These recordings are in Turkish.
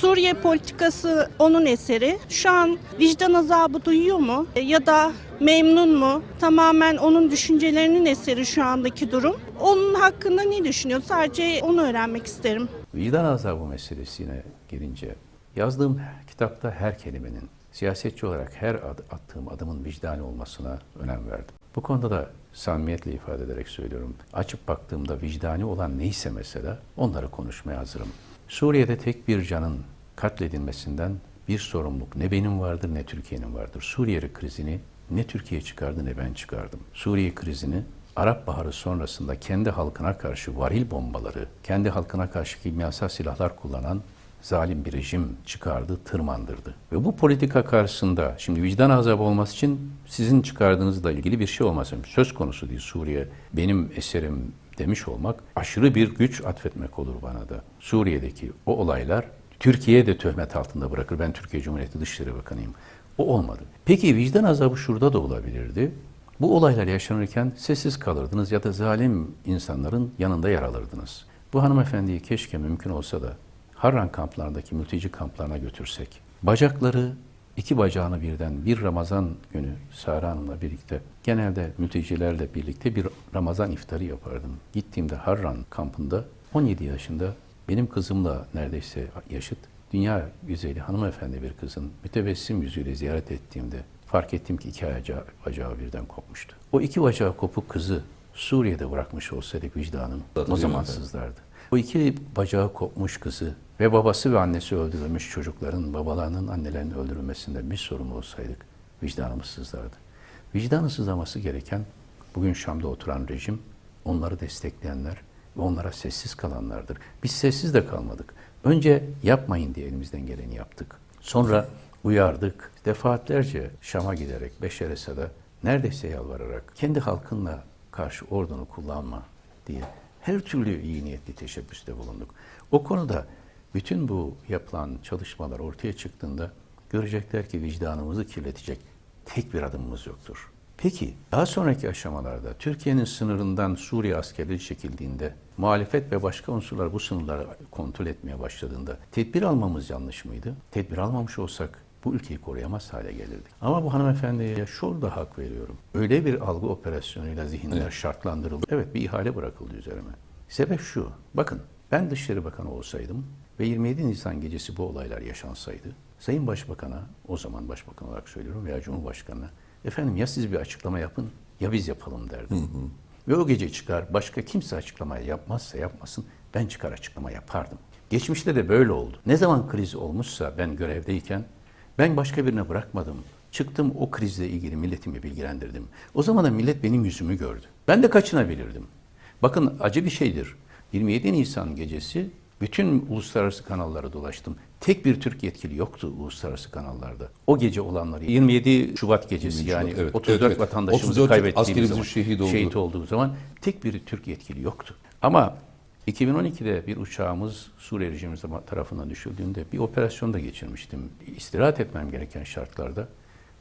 Suriye politikası onun eseri. Şu an vicdan azabı duyuyor mu? E, Ya da memnun mu? Tamamen onun düşüncelerinin eseri şu andaki durum. Onun hakkında ne düşünüyor? Sadece onu öğrenmek isterim. Vicdan azabı meselesine gelince yazdığım kitapta her kelimenin siyasetçi olarak her ad- attığım adımın vicdani olmasına önem verdim. Bu konuda da samimiyetle ifade ederek söylüyorum. Açıp baktığımda vicdani olan neyse mesela onları konuşmaya hazırım. Suriye'de tek bir canın katledilmesinden bir sorumluluk ne benim vardır ne Türkiye'nin vardır. Suriye krizini ne Türkiye çıkardı ne ben çıkardım. Suriye krizini Arap Baharı sonrasında kendi halkına karşı varil bombaları, kendi halkına karşı kimyasal silahlar kullanan zalim bir rejim çıkardı, tırmandırdı. Ve bu politika karşısında şimdi vicdan azabı olması için sizin çıkardığınızla ilgili bir şey olmasın. Söz konusu değil Suriye benim eserim demiş olmak aşırı bir güç atfetmek olur bana da. Suriye'deki o olaylar Türkiye'ye de töhmet altında bırakır. Ben Türkiye Cumhuriyeti Dışişleri Bakanıyım. O olmadı. Peki vicdan azabı şurada da olabilirdi. Bu olaylar yaşanırken sessiz kalırdınız ya da zalim insanların yanında yer alırdınız. Bu hanımefendiyi keşke mümkün olsa da Harran kamplarındaki mülteci kamplarına götürsek. Bacakları, iki bacağını birden bir Ramazan günü Sara Hanım'la birlikte genelde mültecilerle birlikte bir Ramazan iftarı yapardım. Gittiğimde Harran kampında 17 yaşında benim kızımla neredeyse yaşıt dünya güzeli hanımefendi bir kızın mütebessim yüzüyle ziyaret ettiğimde fark ettim ki iki bacağı, bacağı birden kopmuştu. O iki bacağı kopuk kızı Suriye'de bırakmış olsaydık vicdanım o zaman sızlardı. O iki bacağı kopmuş kızı ve babası ve annesi öldürülmüş çocukların, babalarının, annelerinin öldürülmesinde bir sorumlu olsaydık vicdanımız sızlardı. Vicdanı sızlaması gereken bugün Şam'da oturan rejim, onları destekleyenler ve onlara sessiz kalanlardır. Biz sessiz de kalmadık. Önce yapmayın diye elimizden geleni yaptık. Sonra uyardık. Defaatlerce Şam'a giderek Beşer Esad'a neredeyse yalvararak kendi halkınla karşı ordunu kullanma diye her türlü iyi niyetli teşebbüste bulunduk. O konuda bütün bu yapılan çalışmalar ortaya çıktığında görecekler ki vicdanımızı kirletecek tek bir adımımız yoktur. Peki daha sonraki aşamalarda Türkiye'nin sınırından Suriye askerleri çekildiğinde muhalefet ve başka unsurlar bu sınırları kontrol etmeye başladığında tedbir almamız yanlış mıydı? Tedbir almamış olsak bu ülkeyi koruyamaz hale gelirdik. Ama bu hanımefendiye şurada hak veriyorum. Öyle bir algı operasyonuyla zihinler şartlandırıldı. Evet bir ihale bırakıldı üzerime. Sebep şu. Bakın ben Dışişleri Bakanı olsaydım ve 27 Nisan gecesi bu olaylar yaşansaydı Sayın Başbakan'a o zaman Başbakan olarak söylüyorum veya Cumhurbaşkanı'na efendim ya siz bir açıklama yapın ya biz yapalım derdim. Ve o gece çıkar başka kimse açıklama yapmazsa yapmasın ben çıkar açıklama yapardım. Geçmişte de böyle oldu. Ne zaman kriz olmuşsa ben görevdeyken ben başka birine bırakmadım. Çıktım o krizle ilgili milletimi bilgilendirdim. O zaman da millet benim yüzümü gördü. Ben de kaçınabilirdim. Bakın acı bir şeydir. 27 Nisan gecesi bütün uluslararası kanallara dolaştım. Tek bir Türk yetkili yoktu uluslararası kanallarda. O gece olanları 27 Şubat gecesi 27 yani Şubat, evet. 34 Evet, evet. vatandaşımızı 34 kaybettiğimiz zaman şehit olduğu. şehit olduğu zaman tek bir Türk yetkili yoktu. Ama 2012'de bir uçağımız Suriye rejimi tarafından düşürdüğünde bir operasyonda geçirmiştim. İstirahat etmem gereken şartlarda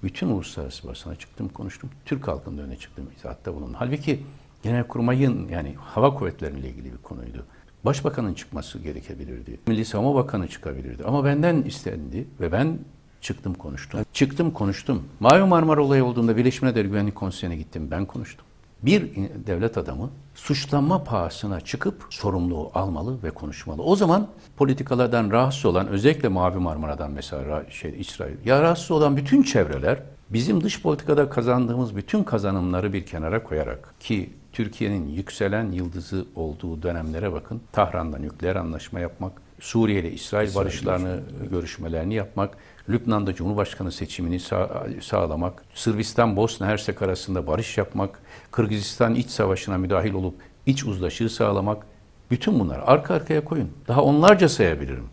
bütün uluslararası basına çıktım, konuştum. Türk halkının önüne çıktım, izahatta bulundum. Halbuki Genelkurmay'ın yani hava kuvvetleriyle ilgili bir konuydu. Başbakanın çıkması gerekebilirdi. Milli Savunma Bakanı çıkabilirdi. Ama benden istendi ve ben çıktım konuştum. Çıktım konuştum. Mavi Marmara olayı olduğunda Birleşmiş Milletler Güvenlik Konseyi'ne gittim. Ben konuştum. Bir devlet adamı suçlanma pahasına çıkıp sorumluluğu almalı ve konuşmalı. O zaman politikalardan rahatsız olan özellikle Mavi Marmara'dan mesela şey İsrail ya rahatsız olan bütün çevreler bizim dış politikada kazandığımız bütün kazanımları bir kenara koyarak ki Türkiye'nin yükselen yıldızı olduğu dönemlere bakın. Tahran'da nükleer anlaşma yapmak, Suriye ile İsrail barışlarını, görüşmelerini yapmak, Lübnan'da Cumhurbaşkanı seçimini sağ, sağlamak, Sırbistan, Bosna Hersek arasında barış yapmak, Kırgızistan iç savaşına müdahil olup iç uzlaşıyı sağlamak, bütün bunlar arka arkaya koyun. Daha onlarca sayabilirim.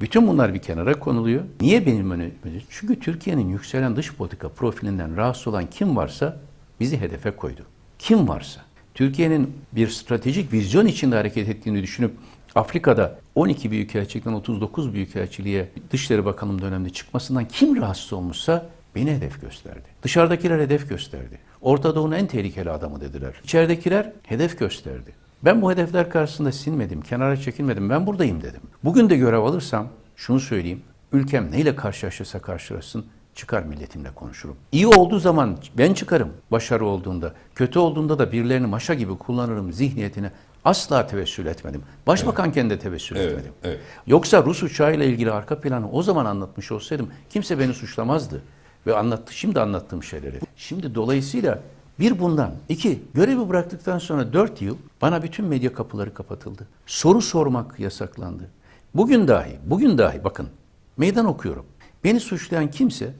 Bütün bunlar bir kenara konuluyor. Niye benim önüme? Çünkü Türkiye'nin yükselen dış politika profilinden rahatsız olan kim varsa bizi hedefe koydu. Kim varsa. Türkiye'nin bir stratejik vizyon içinde hareket ettiğini düşünüp Afrika'da 12 büyükelçilikten 39 büyükelçiliğe Dışişleri Bakanlığım döneminde çıkmasından kim rahatsız olmuşsa beni hedef gösterdi. Dışarıdakiler hedef gösterdi. Orta Doğu'nun en tehlikeli adamı dediler. İçeridekiler hedef gösterdi. Ben bu hedefler karşısında sinmedim, kenara çekilmedim. Ben buradayım dedim. Bugün de görev alırsam şunu söyleyeyim. Ülkem neyle karşılaşırsa karşılaşsın çıkar milletimle konuşurum. İyi olduğu zaman ben çıkarım. Başarı olduğunda, kötü olduğunda da birilerini maşa gibi kullanırım zihniyetine asla tevessül etmedim. Başbakanken de tevessül Evet, etmedim. evet. Yoksa Rus uçağıyla ilgili arka planı o zaman anlatmış olsaydım kimse beni suçlamazdı. Ve anlattı, şimdi anlattığım şeyleri. Şimdi dolayısıyla bir bundan, iki görevi bıraktıktan sonra dört yıl bana bütün medya kapıları kapatıldı. Soru sormak yasaklandı. Bugün dahi, bugün dahi bakın meydan okuyorum. Beni suçlayan kimse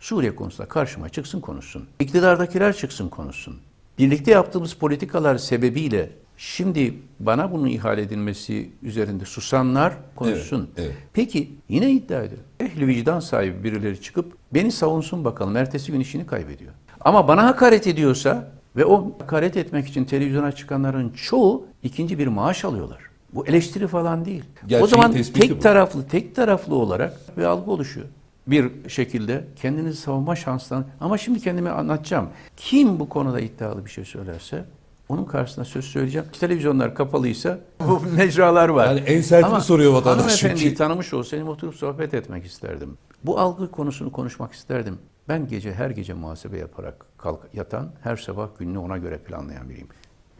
Suriye konusunda karşıma çıksın konuşsun. İktidardakiler çıksın konuşsun. Birlikte yaptığımız politikalar sebebiyle şimdi bana bunun ihale edilmesi üzerinde susanlar konuşsun. evet. Peki yine iddia ediyor. Ehli vicdan sahibi birileri çıkıp beni savunsun bakalım. Ertesi gün işini kaybediyor. Ama bana hakaret ediyorsa ve o hakaret etmek için televizyona çıkanların çoğu ikinci bir maaş alıyorlar. Bu eleştiri falan değil. o Gerçeğin zaman tespiti tek bu. taraflı, tek taraflı olarak bir algı oluşuyor. Bir şekilde kendinizi savunma şansları ama şimdi kendime anlatacağım. Kim bu konuda iddialı bir şey söylerse onun karşısında söz söyleyeceğim. Televizyonlar kapalıysa bu mecralar var. Yani en sertini Ama soruyor vatandaş hanımefendiyi çünkü. tanımış olsaydım oturup sohbet etmek isterdim. Bu algı konusunu konuşmak isterdim. Ben gece her gece muhasebe yaparak kalk, yatan, her sabah gününü ona göre planlayan biriyim.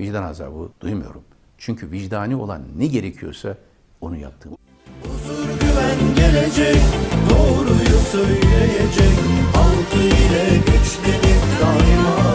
Vicdan azabı duymuyorum. Çünkü vicdani olan ne gerekiyorsa onu yaptım. Gelecek Doğruyu söyleyecek. Halkı ile güçlenip daima